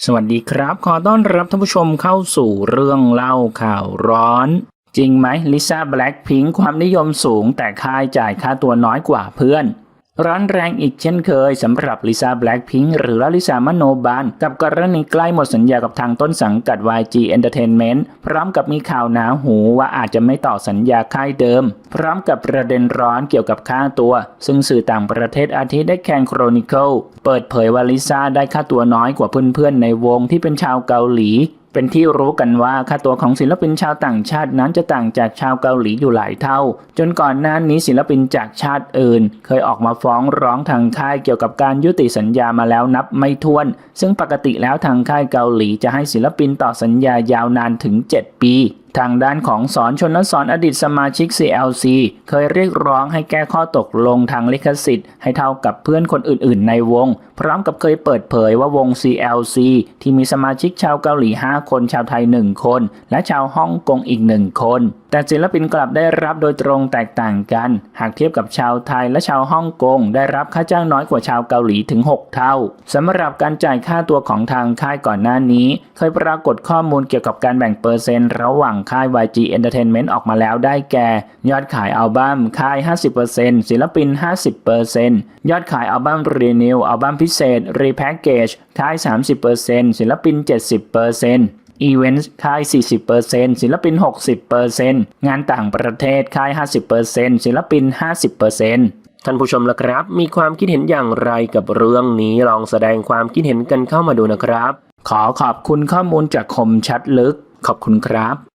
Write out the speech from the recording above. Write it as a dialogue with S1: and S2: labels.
S1: สวัสดีครับ ขอต้อนรับท่านผู้ชมเข้าสู่เรื่องเล่าข่าวร้อน จริงไหมลิซ่าแบล็กพิงความนิยมสูงแต่ค่ายจ่ายค่าตัวน้อยกว่าเพื่อน ร้อนแรงอีกเช่นเคยสำหรับลิซ่าแบล็ k พิงหรือลิซ่ามโนบานกับกรณีใกล้หมดสัญญากับทางต้นสังกัด YG Entertainment พร้อมกับมีข่าวหนาหูว่าอาจจะไม่ต่อสัญญาค่ายเดิม พร้อมกับประเด็นร้อนเกี่ยวกับค่าตัว ซึ่งสื่อต่างประเทศอาทิได้แคนโครนิเคิลเปิดเผยว่าลิซ่าได้ค่าตัวน้อยกว่าเพื่อนๆในวงที่เป็นชาวเกาหลี เป็นที่รู้กันว่าค่าตัวของศิลปินชาวต่างชาตินั้นจะต่างจากชาวเกาหลีอยู่หลายเท่า จนก่อนหน้านี้ศิลปินจากชาติอื่น เคยออกมาฟ้องร้องทางค่ายเกี่ยวกับการยุติสัญญามาแล้วนับไม่ถ้วน ซึ่งปกติแล้วทางค่ายเกาหลีจะให้ศิลปินต่อสัญญายาวนานถึง 7 ปี ทางด้านของสอนชนสอนอดีตสมาชิก CLC เคยเรียกร้องให้แก้ข้อตกลงทางลิขสิทธิ์ ให้เท่ากับเพื่อนคนอื่นๆ ในวง พร้อมกับเคยเปิดเผยว่าวง CLC ที่มีสมาชิกชาวเกาหลี 5 คน ชาวไทย 1 คน และชาวฮ่องกงอีก 1 คน แต่ศิลปินกลับได้รับโดยตรงแตกต่างกัน หากเทียบกับชาวไทยและชาวฮ่องกงได้รับค่าจ้างน้อยกว่าชาวเกาหลีถึง 6 เท่าสำหรับการจ่ายค่าตัวของทางค่ายก่อนหน้านี้ เคยปรากฏข้อมูลเกี่ยวกับการแบ่งเปอร์เซ็นต์ระหว่างค่าย YG Entertainment ออกมาแล้วได้แก่ ยอดขายอัลบั้มค่าย 50%ศิลปิน 50%ยอดขายอัลบั้มรีนิวอัลบั้มพิเศษรีแพ็กเกจค่าย 30%ศิลปิน 70%อีเวนต์ค่าย 40%ศิลปิน 60%งานต่างประเทศค่าย 50%ศิลปิน 50%ท่านผู้ชมละครับ มีความคิดเห็นอย่างไรกับเรื่องนี้ลองแสดงความคิดเห็นกันเข้ามาดูนะครับ ขอขอบคุณข้อมูลจากคมชัดลึก ขอบคุณครับ